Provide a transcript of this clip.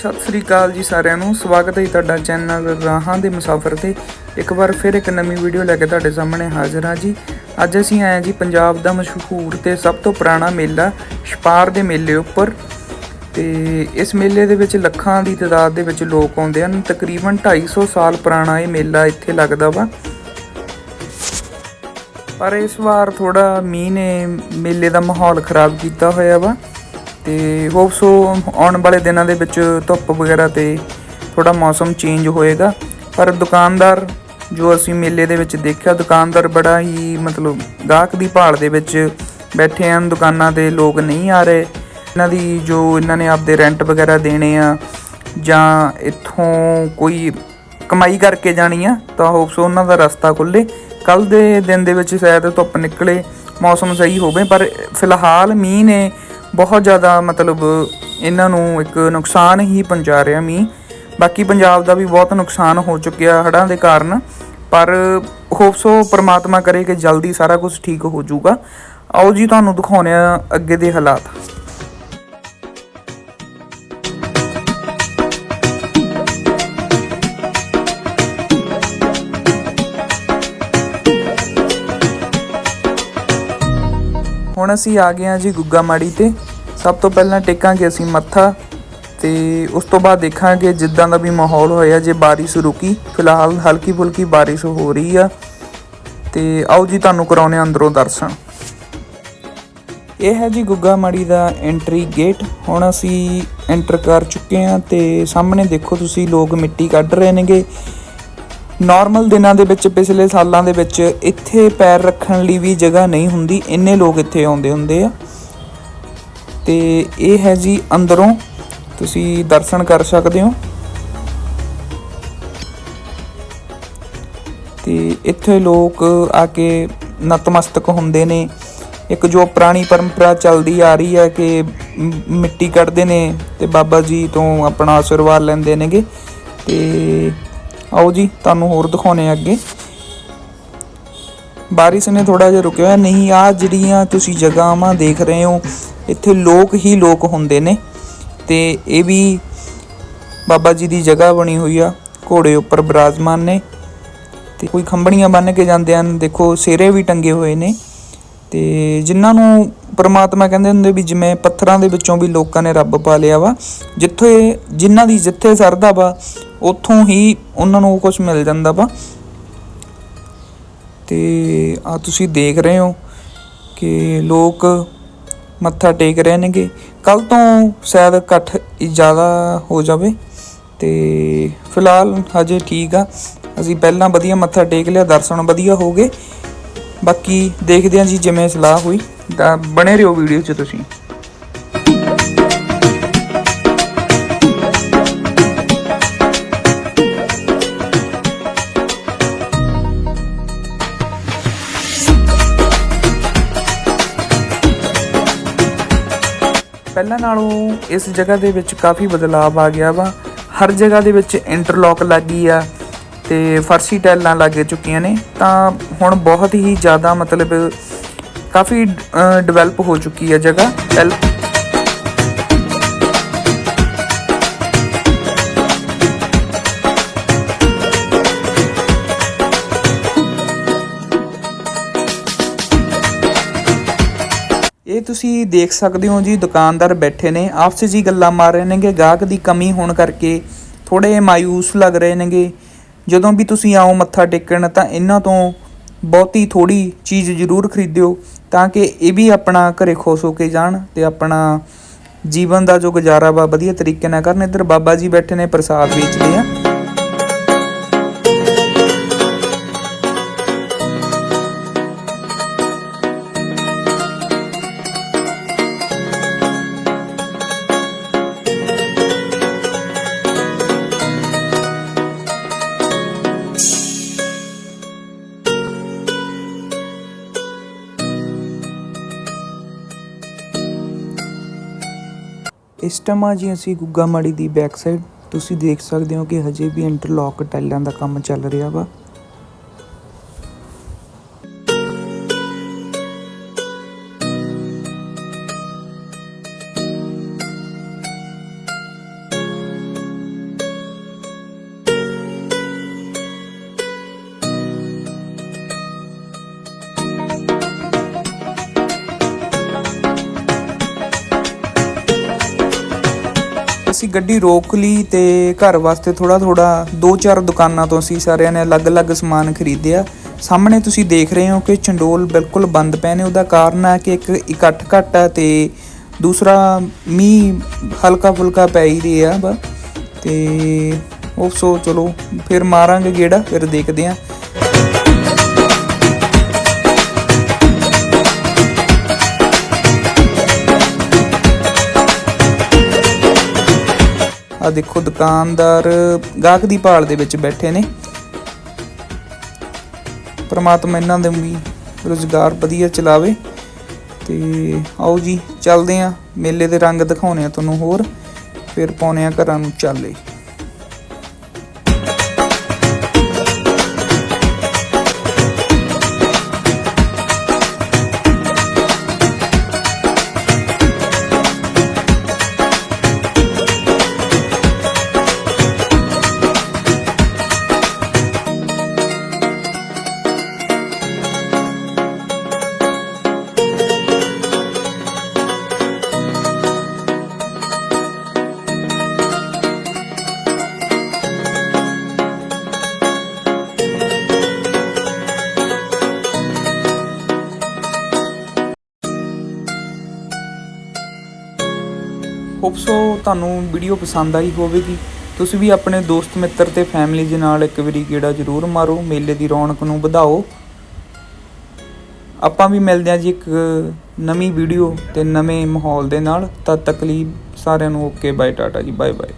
ਸਤਿ ਸ੍ਰੀ ਅਕਾਲ ਜੀ ਸਾਰਿਆਂ ਨੂੰ। ਸਵਾਗਤ ਹੈ ਜੀ ਤੁਹਾਡਾ ਚੈਨਲ ਰਾਹਾਂ ਦੇ ਮੁਸਾਫਰ ਤੇ। ਇੱਕ ਵਾਰ ਫਿਰ ਇੱਕ ਨਵੀਂ ਵੀਡੀਓ ਲੈ ਕੇ ਤੁਹਾਡੇ ਸਾਹਮਣੇ ਹਾਜ਼ਰ ਹਾਂ ਜੀ। ਅੱਜ ਅਸੀਂ ਆਏ ਹਾਂ ਜੀ ਪੰਜਾਬ ਦਾ ਮਸ਼ਹੂਰ ਤੇ ਸਭ ਤੋਂ ਪੁਰਾਣਾ ਮੇਲਾ, ਛਪਾਰ ਦੇ ਮੇਲੇ ਉੱਪਰ। ਤੇ ਇਸ ਮੇਲੇ ਦੇ ਵਿੱਚ ਲੱਖਾਂ ਦੀ ਤਾਦਾਦ ਦੇ ਵਿੱਚ ਲੋਕ ਆਉਂਦੇ ਹਨ। ਤਕਰੀਬਨ 250 ਸਾਲ ਪੁਰਾਣਾ ਇਹ ਮੇਲਾ ਇੱਥੇ ਲੱਗਦਾ ਵਾ। ਪਰ ਇਸ ਵਾਰ ਥੋੜਾ ਮੀਂਹ ਨੇ ਮੇਲੇ ਦਾ ਮਾਹੌਲ ਖਰਾਬ ਕੀਤਾ ਹੋਇਆ ਵਾ। ਤੇ ਹੋਪਸੋ ਆਉਣ ਵਾਲੇ ਦਿਨਾਂ ਦੇ ਵਿੱਚ ਧੁੱਪ ਵਗੈਰਾ ਤੇ ਥੋੜਾ ਮੌਸਮ ਚੇਂਜ ਹੋਏਗਾ। ਪਰ ਦੁਕਾਨਦਾਰ ਜੋ ਅਸੀਂ ਮੇਲੇ ਦੇ ਵਿੱਚ ਦੇਖਿਆ, ਦੁਕਾਨਦਾਰ ਬੜਾ ਹੀ ਮਤਲਬ ਗਾਹਕ ਦੀ ਭਾਲ ਦੇ ਵਿੱਚ ਬੈਠੇ ਹਨ। ਦੁਕਾਨਾਂ ਤੇ ਲੋਕ ਨਹੀਂ ਆ ਰਹੇ। ਇਹਨਾਂ ਦੀ ਜੋ ਇਹਨਾਂ ਨੇ ਆਪਦੇ ਰੈਂਟ ਵਗੈਰਾ ਦੇਣੇ ਆ ਜਾਂ ਇੱਥੋਂ ਕੋਈ ਕਮਾਈ ਕਰਕੇ ਜਾਣੀ ਆ, ਤਾਂ ਹੋਪਸ ਉਹਨਾਂ ਦਾ ਰਸਤਾ ਖੁੱਲੇ ਕੱਲ ਦੇ ਦਿਨ ਦੇ ਵਿੱਚ ਸ਼ਾਇਦ ਧੁੱਪ ਨਿਕਲੇ, ਮੌਸਮ ਸਹੀ ਹੋਵੇ, ਪਰ ਫਿਲਹਾਲ ਮੀਂਹ ਨੇ ਬਹੁਤ ਜ਼ਿਆਦਾ ਮਤਲਬ ਇਹਨਾਂ ਨੂੰ ਇੱਕ ਨੁਕਸਾਨ ਹੀ ਪਹੁੰਚਾ ਰਿਹਾ ਮੀਂਹ। ਬਾਕੀ ਪੰਜਾਬ ਦਾ ਵੀ ਬਹੁਤ ਨੁਕਸਾਨ ਹੋ ਚੁੱਕਿਆ ਹੜ੍ਹਾਂ ਦੇ ਕਾਰਨ। ਪਰ ਹੋਪਸੋ ਪ੍ਰਮਾਤਮਾ ਕਰੇ ਕਿ ਜਲਦੀ ਸਾਰਾ ਕੁਝ ਠੀਕ ਹੋ ਜਾਊਗਾ। ਆਓ ਜੀ, ਤੁਹਾਨੂੰ ਦਿਖਾਉਂਦੇ ਆ ਅੱਗੇ ਦੇ ਹਾਲਾਤ। ਹੁਣ ਅਸੀਂ ਆ ਗਏ ਹਾਂ ਜੀ ਗੁੱਗਾ ਮਾੜੀ ਤੇ। ਸਭ ਤੋਂ ਪਹਿਲਾਂ ਟੇਕਾਂਗੇ ਅਸੀਂ ਮੱਥਾ ਤੇ ਉਸ ਤੋਂ ਬਾਅਦ ਦੇਖਾਂਗੇ ਜਿੱਦਾਂ ਦਾ ਵੀ ਮਾਹੌਲ ਹੋਇਆ ਜੇ ਬਾਰਿਸ਼ ਰੁਕੀ। ਫਿਲਹਾਲ ਹਲਕੀ ਫੁਲਕੀ ਬਾਰਿਸ਼ ਹੋ ਰਹੀ ਆ। ਤੇ ਆਓ ਜੀ ਤੁਹਾਨੂੰ ਕਰਾਉਨੇ ਆ ਅੰਦਰੋਂ ਦਰਸ਼ਨ। ਇਹ ਹੈ ਜੀ ਗੁੱਗਾ ਮਾੜੀ ਦਾ ਐਂਟਰੀ ਗੇਟ। ਹੁਣ ਅਸੀਂ ਐਂਟਰ ਕਰ ਚੁੱਕੇ ਹਾਂ ਤੇ ਸਾਹਮਣੇ ਦੇਖੋ ਤੁਸੀਂ ਲੋਕ ਮਿੱਟੀ ਕੱਢ ਰਹੇ ਨੇਗੇ। ਨਾਰਮਲ ਦਿਨਾਂ ਦੇ ਵਿੱਚ, ਪਿਛਲੇ ਸਾਲਾਂ ਦੇ ਵਿੱਚ ਇੱਥੇ ਪੈਰ ਰੱਖਣ ਲਈ ਵੀ ਜਗ੍ਹਾ ਨਹੀਂ ਹੁੰਦੀ, ਇੰਨੇ ਲੋਕ ਇੱਥੇ ਆਉਂਦੇ ਹੁੰਦੇ ਆ। ਤੇ ਇਹ ਹੈ ਜੀ ਅੰਦਰੋਂ, ਤੁਸੀਂ ਦਰਸ਼ਨ ਕਰ ਸਕਦੇ ਹੋ। ਤੇ ਇੱਥੇ ਲੋਕ ਆ ਕੇ ਨਤਮਸਤਕ ਹੁੰਦੇ ਨੇ। ਇੱਕ ਜੋ ਪੁਰਾਣੀ ਪਰੰਪਰਾ ਚੱਲਦੀ ਆ ਰਹੀ ਹੈ ਕਿ ਮਿੱਟੀ ਕੱਢਦੇ ਨੇ ਤੇ ਬਾਬਾ ਜੀ ਤੋਂ ਆਪਣਾ ਆਸ਼ੀਰਵਾਦ ਲੈਂਦੇ ਨੇਗੇ। ਤੇ ਆਓ ਜੀ, ਤੁਹਾਨੂੰ ਹੋਰ ਦਿਖਾਉਣੇ ਆ ਅੱਗੇ। ਬਾਰਿਸ਼ ਨੇ ਥੋੜਾ ਜਿਹਾ ਰੁਕਿਆ ਹੋਇਆ। ਨਹੀਂ ਆ ਜਿਹੜੀਆਂ ਤੁਸੀਂ ਜਗ੍ਹਾਵਾਂ ਦੇਖ ਰਹੇ ਹੋ, ਇੱਥੇ ਲੋਕ ਹੀ ਲੋਕ ਹੁੰਦੇ ਨੇ। ਤੇ ਇਹ ਵੀ ਬਾਬਾ ਜੀ ਦੀ ਜਗ੍ਹਾ ਬਣੀ ਹੋਈ ਆ, ਘੋੜੇ ਉੱਪਰ ਬਿਰਾਜਮਾਨ ਨੇ। ਤੇ ਕੋਈ ਖੰਭਣੀਆਂ ਬੰਨ ਕੇ ਜਾਂਦੇ ਹਨ। ਦੇਖੋ ਸਿਰੇ ਵੀ ਟੰਗੇ ਹੋਏ ਨੇ। ਤੇ ਜਿਨ੍ਹਾਂ ਨੂੰ ਪਰਮਾਤਮਾ ਕਹਿੰਦੇ ਹੁੰਦੇ ਵੀ ਜਿਵੇਂ ਪੱਥਰਾਂ ਦੇ ਵਿੱਚੋਂ ਵੀ ਲੋਕਾਂ ਨੇ ਰੱਬ ਪਾ ਲਿਆ ਵਾ, ਜਿੱਥੇ ਜਿਨ੍ਹਾਂ ਦੀ ਜਿੱਥੇ ਸਰਦਾ ਵਾ, ਉੱਥੋਂ ਹੀ ਉਹਨਾਂ ਨੂੰ ਕੁਝ ਮਿਲ ਜਾਂਦਾ ਵਾ। ਤੇ ਆ ਤੁਸੀਂ ਦੇਖ ਰਹੇ ਹੋ ਕਿ ਲੋਕ ਮੱਥਾ ਟੇਕ ਰਹੇ ਨੇਗੇ। ਕੱਲ ਤੋਂ ਸ਼ਾਇਦ ਇਕੱਠ ਜ਼ਿਆਦਾ ਹੋ ਜਾਵੇ। ਤੇ ਫਿਲਹਾਲ ਹਜੇ ਠੀਕ ਆ। ਅਸੀਂ ਪਹਿਲਾਂ ਵਧੀਆ ਮੱਥਾ ਟੇਕ ਲਿਆ, ਦਰਸ਼ਨ ਵਧੀਆ ਹੋ ਗਏ। ਬਾਕੀ ਦੇਖਦੇ ਹਾਂ ਜੀ ਜਿਵੇਂ ਸਲਾਹ ਹੋਈ। ਤਾਂ ਬਣੇ ਰਹੋ ਵੀਡੀਓ 'ਚ ਤੁਸੀਂ। ਪਹਿਲਾਂ ਨਾਲੋਂ ਇਸ ਜਗ੍ਹਾ ਦੇ ਵਿੱਚ ਕਾਫੀ ਬਦਲਾਅ ਆ ਗਿਆ ਵਾ। ਹਰ ਜਗ੍ਹਾ ਦੇ ਵਿੱਚ ਇੰਟਰਲੌਕ ਲੱਗੀ ਆ। ਤੇ ਫਰਸ਼ੀ ਟਾਈਲਾਂ ਲੱਗ ਚੁੱਕੀਆਂ ਨੇ, ਤਾਂ ਹੁਣ ਬਹੁਤ ਹੀ ਜ਼ਿਆਦਾ ਮਤਲਬ ਕਾਫੀ ਡਿਵੈਲਪ ਹੋ ਚੁੱਕੀ ਹੈ ਜਗ੍ਹਾ ਪਹਿਲ ਇਹ ਤੁਸੀਂ ਦੇਖ ਸਕਦੇ ਹੋ ਜੀ, ਦੁਕਾਨਦਾਰ ਬੈਠੇ ਨੇ, ਆਪਸ 'ਚ ਹੀ ਗੱਲਾਂ ਮਾਰ ਰਹੇ ਨੇਗੇ, ਗਾਹਕ ਦੀ ਕਮੀ ਹੋਣ ਕਰਕੇ ਥੋੜੇ ਮਾਯੂਸ ਲੱਗ ਰਹੇ ਨੇਗੇ। ਜਦੋਂ ਵੀ ਤੁਸੀਂ ਆਓ ਮੱਥਾ ਟੇਕਣ, ਤਾਂ ਇਹਨਾਂ ਤੋਂ ਬਹੁਤੀ ਥੋੜੀ ਚੀਜ਼ ਜ਼ਰੂਰ ਖਰੀਦਿਓ ਤਾਂ ਕਿ ਇਹ ਵੀ ਆਪਣਾ ਘਰੇ ਖੁਸ਼ ਹੋ ਕੇ ਜਾਣ ਤੇ ਆਪਣਾ ਜੀਵਨ ਦਾ ਜੋ ਗੁਜ਼ਾਰਾ ਵਾ ਵਧੀਆ ਤਰੀਕੇ ਨਾਲ ਕਰਨ। ਇੱਧਰ ਬਾਬਾ ਜੀ ਬੈਠੇ ਨੇ ਪ੍ਰਸਾਦ ਵੇਚਦੇ ਆ। ਇਸ ਟਾਈਮ ਆ ਜੀ ਅਸੀਂ ਗੁੱਗਾ ਮਾੜੀ ਦੀ ਬੈਕ ਸਾਈਡ ਤੁਸੀਂ ਦੇਖ ਸਕਦੇ ਹੋ ਕਿ ਹਜੇ ਵੀ ਇੰਟਰਲੌਕ ਟਾਈਲਾਂ ਦਾ ਕੰਮ ਚੱਲ ਰਿਹਾ ਵਾ। ਅਸੀਂ ਗੱਡੀ ਰੋਕ ਲਈ ਤੇ ਘਰ ਵਾਸਤੇ ਥੋੜਾ ਥੋੜਾ ਦੋ ਚਾਰ ਦੁਕਾਨਾਂ ਤੋਂ ਅਸੀਂ ਸਾਰਿਆਂ ਨੇ ਅਲੱਗ-ਅਲੱਗ ਸਮਾਨ ਖਰੀਦਿਆ। ਸਾਹਮਣੇ ਤੁਸੀਂ ਦੇਖ ਰਹੇ ਹੋ ਕਿ ਚੰਡੋਲ ਬਿਲਕੁਲ ਬੰਦ ਪਏ ਨੇ। ਉਹਦਾ ਕਾਰਨ ਹੈ ਕਿ ਇੱਕ ਇਕੱਠ ਘੱਟ ਹੈ ਤੇ ਦੂਸਰਾ ਮੀਂਹ ਹਲਕਾ ਫੁਲਕਾ ਪੈ ਹੀ ਰਿਹਾ ਵਾ। ਤੇ ਉਹ ਸੋ ਚਲੋ, ਫਿਰ ਮਾਰਾਂਗੇ ਗੇੜਾ, ਫਿਰ ਦੇਖਦੇ ਆਂ ਆ ਦੇਖੋ ਦੁਕਾਨਦਾਰ ਗਾਹਕ ਦੀ ਭਾਲ ਦੇ ਵਿੱਚ ਬੈਠੇ ਨੇ। ਪ੍ਰਮਾਤਮਾ ਇਹਨਾਂ ਦੇ ਵੀ ਰੋਜ਼ਗਾਰ ਵਧੀਆ ਚਲਾਵੇ। ਤੇ ਆਓ ਜੀ, ਚੱਲਦੇ ਆਂ ਮੇਲੇ ਦੇ ਰੰਗ ਦਿਖਾਉਣੇ ਆ ਤੁਹਾਨੂੰ ਹੋਰ, ਫਿਰ ਪਾਉਣੇ ਆ ਘਰਾਂ ਨੂੰ ਚਾਲੇ। ਹੋਪਸੋ ਤੁਹਾਨੂੰ ਵੀਡੀਓ ਪਸੰਦ ਆਈ ਹੋਵੇਗੀ। ਤੁਸੀਂ ਵੀ ਆਪਣੇ ਦੋਸਤ, ਮਿੱਤਰ ਤੇ ਫੈਮਿਲੀ ਦੇ ਨਾਲ ਇੱਕ ਵਾਰੀ ਗੇੜਾ ਜ਼ਰੂਰ ਮਾਰੋ। ਮੇਲੇ ਦੀ ਰੌਣਕ ਨੂੰ ਵਧਾਓ। ਆਪਾਂ ਵੀ ਮਿਲਦੇ ਹਾਂ ਜੀ ਇੱਕ ਨਵੀਂ ਵੀਡੀਓ ਤੇ ਨਵੇਂ ਮਾਹੌਲ ਦੇ ਨਾਲ। ਤਦ ਤੱਕ ਲਈ ਸਾਰਿਆਂ ਨੂੰ ਓਕੇ ਬਾਏ ਟਾਟਾ ਜੀ ਬਾਏ ਬਾਏ